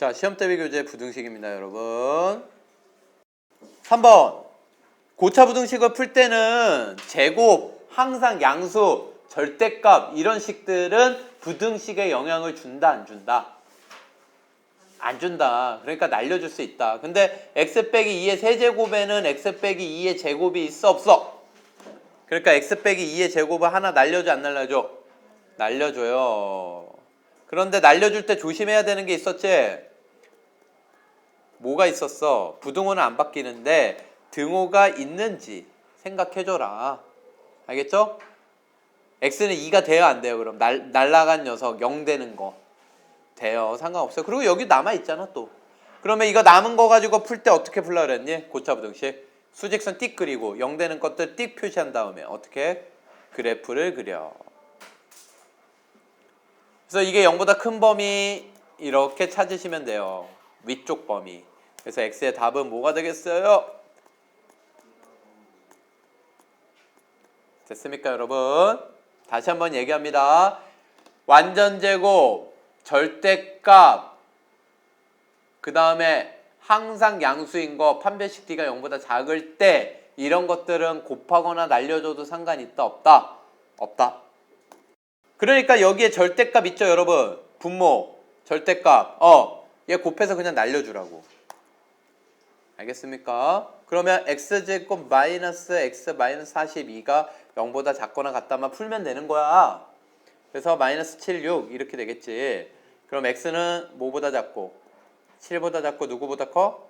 자, 시험 대비 교재 부등식입니다, 여러분. 3번. 고차 부등식을 풀 때는 제곱, 항상 양수, 절대값 이런 식들은 부등식에 영향을 준다, 안 준다? 안 준다. 그러니까 날려줄 수 있다. 근데 x 빼기 2의 세제곱에는 x 빼기 2의 제곱이 있어, 없어? 그러니까 x 빼기 2의 제곱을 하나 날려줘, 안 날려줘? 날려줘요. 그런데 날려줄 때 조심해야 되는 게 있었지? 뭐가 있었어? 부등호는 안 바뀌는데 등호가 있는지 생각해줘라. 알겠죠? x는 2가 돼요, 안 돼요? 그럼 날, 날라간 녀석 0 되는 거 돼요. 상관없어요. 그리고 여기 남아 있잖아 또. 그러면 이거 남은 거 가지고 풀 때 어떻게 풀라 그랬니? 고차 부등식. 수직선 띡 그리고 0 되는 것들 띡 표시한 다음에 어떻게 그래프를 그려. 그래서 이게 0보다 큰 범위 이렇게 찾으시면 돼요. 위쪽 범위. 그래서 x의 답은 뭐가 되겠어요? 됐습니까, 여러분? 다시 한번 얘기합니다. 완전 제곱, 절대값, 그 다음에 항상 양수인 거, 판별식 d가 0보다 작을 때 이런 것들은 곱하거나 날려줘도 상관이 있다, 없다? 없다. 그러니까 여기에 절대값 있죠, 여러분? 분모, 절대값. 어, 얘 곱해서 그냥 날려주라고. 알겠습니까? 그러면 x제곱 마이너스 x 마이너스 42가 0보다 작거나 같다만 풀면 되는 거야. 그래서 마이너스 7, 6 이렇게 되겠지. 그럼 x는 뭐보다 작고 7보다 작고 누구보다 커?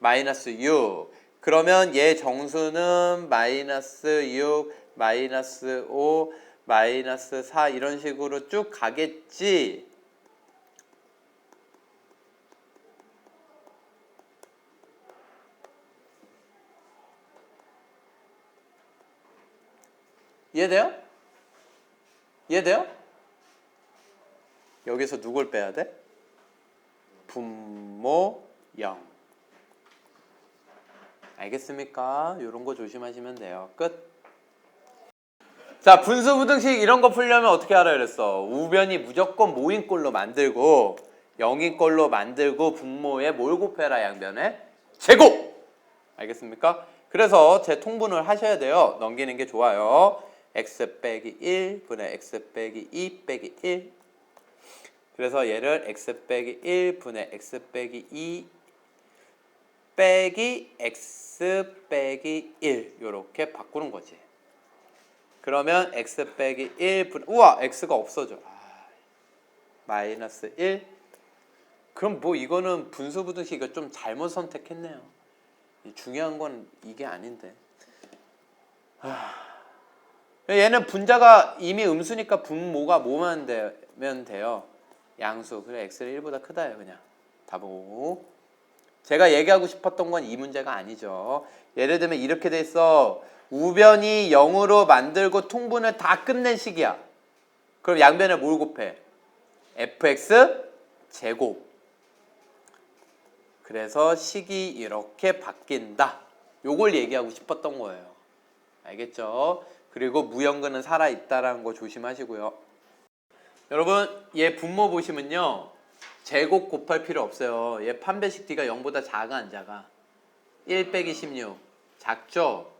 마이너스 6. 그러면 얘 정수는 마이너스 6, 마이너스 5, 마이너스 4 이런 식으로 쭉 가겠지. 이해돼요? 이해돼요? 여기서 누굴 빼야 돼? 분모 0. 알겠습니까? 이런 거 조심하시면 돼요. 끝. 자, 분수 부등식 이런 거 풀려면 어떻게 하라 그랬어? 우변이 무조건 모인꼴로 만들고 0인꼴로 만들고 분모에 뭘 곱해라 양변에? 제곱! 알겠습니까? 그래서 제 통분을 하셔야 돼요. 넘기는 게 좋아요. X 빼기 1 분의 x 빼기 2 빼기 1 그래서 얘를 x 빼기 1 분의 x 빼기 2 빼기 x 빼기 1 이렇게 바꾸는 거지. 그러면 x 빼기 1분 우와 x가 없어져. 아, 마이너스 1 그럼 뭐 이거는 분수 부등식 이거 좀 잘못 선택했네요. 중요한 건 이게 아닌데. 얘는 분자가 이미 음수니까 분모가 뭐만 되면 돼요? 양수. 그래 x를 1보다 크다예요, 그냥. 답오. 제가 얘기하고 싶었던 건 이 문제가 아니죠. 예를 들면 이렇게 돼 있어. 우변이 0으로 만들고 통분을 다 끝낸 식이야. 그럼 양변에 뭘 곱해? fx 제곱. 그래서 식이 이렇게 바뀐다. 요걸 얘기하고 싶었던 거예요. 알겠죠? 그리고 무형근은 살아있다라는 거 조심하시고요. 여러분, 얘 분모 보시면요. 제곱 곱할 필요 없어요. 얘 판별식 d가 0보다 작아, 안 작아? 1 빼기 16. 작죠?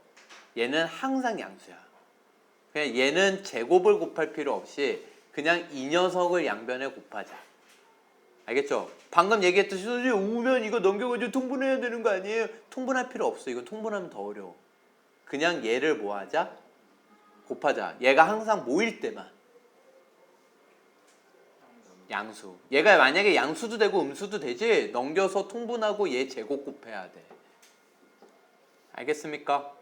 얘는 항상 양수야. 그냥 얘는 제곱을 곱할 필요 없이 그냥 이 녀석을 양변에 곱하자. 알겠죠? 방금 얘기했듯이 선생님 오면 이거 넘겨가지고 통분해야 되는 거 아니에요? 통분할 필요 없어. 이거 통분하면 더 어려워. 그냥 얘를 뭐 하자? 곱하자. 얘가 항상 모일 때만. 양수. 얘가 만약에 양수도 되고 음수도 되지 넘겨서 통분하고 얘 제곱 곱해야 돼. 알겠습니까?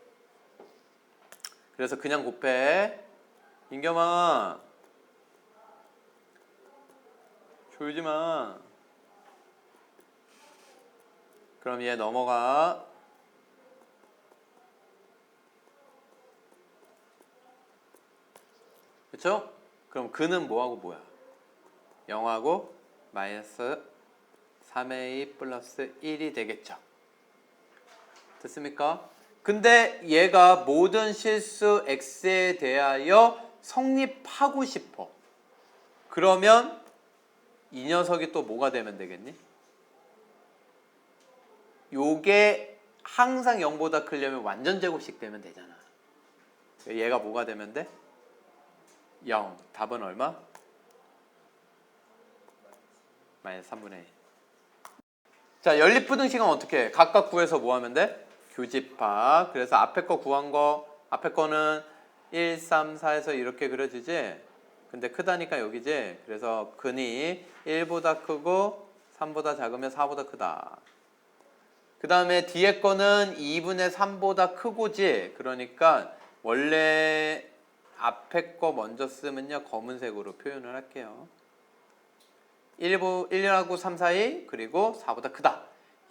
그래서 그냥 곱해. 인겸아. 졸지 마. 그럼 얘 넘어가. 그쵸? 그럼 그는 뭐하고 뭐야? 0하고 마이너스 3a 플러스 1이 되겠죠. 됐습니까? 근데 얘가 모든 실수 x에 대하여 성립하고 싶어. 그러면 이 녀석이 또 뭐가 되면 되겠니? 요게 항상 0보다 크려면 완전 제곱식 되면 되잖아. 얘가 뭐가 되면 돼? 0. 답은 얼마? 마이너스 3분의 1. 자, 연립부등식은 어떻게 해? 각각 구해서 뭐 하면 돼? 교집합. 그래서 앞에 거 구한 거, 앞에 거는 1, 3, 4에서 이렇게 그려지지? 근데 크다니까 여기지? 그래서 근이 1보다 크고 3보다 작으면 4보다 크다. 그 다음에 뒤에 거는 2분의 3보다 크고지? 그러니까 원래 앞에 거 먼저 쓰면요. 검은색으로 표현을 할게요. 1보, 1하고 3 사이 그리고 4보다 크다.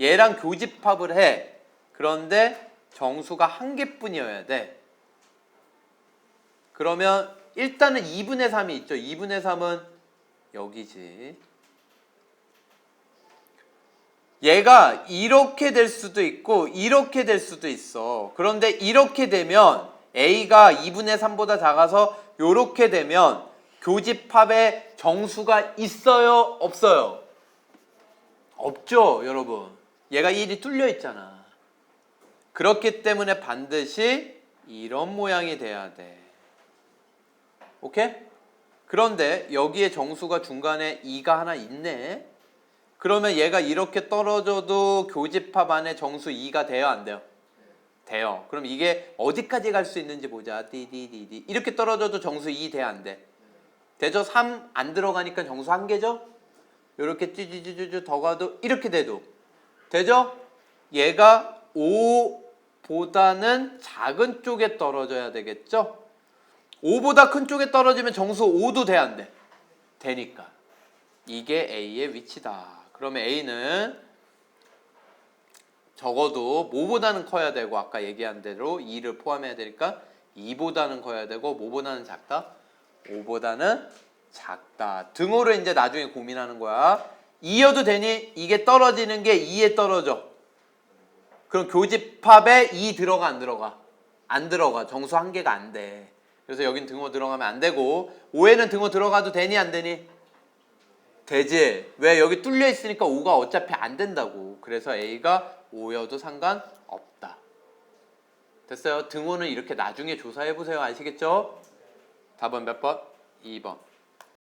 얘랑 교집합을 해. 그런데 정수가 한 개뿐이어야 돼. 그러면 일단은 2분의 3이 있죠. 2분의 3은 여기지. 얘가 이렇게 될 수도 있고 이렇게 될 수도 있어. 그런데 이렇게 되면 A가 2분의 3보다 작아서 이렇게 되면 교집합에 정수가 있어요? 없어요? 없죠, 여러분. 얘가 1이 뚫려 있잖아. 그렇기 때문에 반드시 이런 모양이 돼야 돼. 오케이? 그런데 여기에 정수가 중간에 2가 하나 있네. 그러면 얘가 이렇게 떨어져도 교집합 안에 정수 2가 돼요, 안 돼요? 돼요. 그럼 이게 어디까지 갈 수 있는지 보자. 디디디디. 이렇게 떨어져도 정수 2 돼, 안 돼? 되죠? 3 안 들어가니까 정수 한 개죠? 이렇게 찌찌찌찌 더 가도 이렇게 돼도 되죠? 얘가 5보다는 작은 쪽에 떨어져야 되겠죠? 5보다 큰 쪽에 떨어지면 정수 5도 돼, 안 돼? 되니까. 이게 A의 위치다. 그러면 A는 적어도 뭐보다는 커야 되고 아까 얘기한 대로 2를 포함해야 되니까 2보다는 커야 되고 뭐보다는 작다? 5보다는 작다. 등호를 이제 나중에 고민하는 거야. 2여도 되니 이게 떨어지는 게 2에 떨어져. 그럼 교집합에 2 들어가 안 들어가? 안 들어가. 정수 한 개가 안 돼. 그래서 여긴 등호 들어가면 안 되고 5에는 등호 들어가도 되니 안 되니? 되지. 왜 여기 뚫려 있으니까 5가 어차피 안 된다고. 그래서 A가 5여도 상관없다. 됐어요. 등호는 이렇게 나중에 조사해 보세요. 아시겠죠? 답은 몇 번? 2번.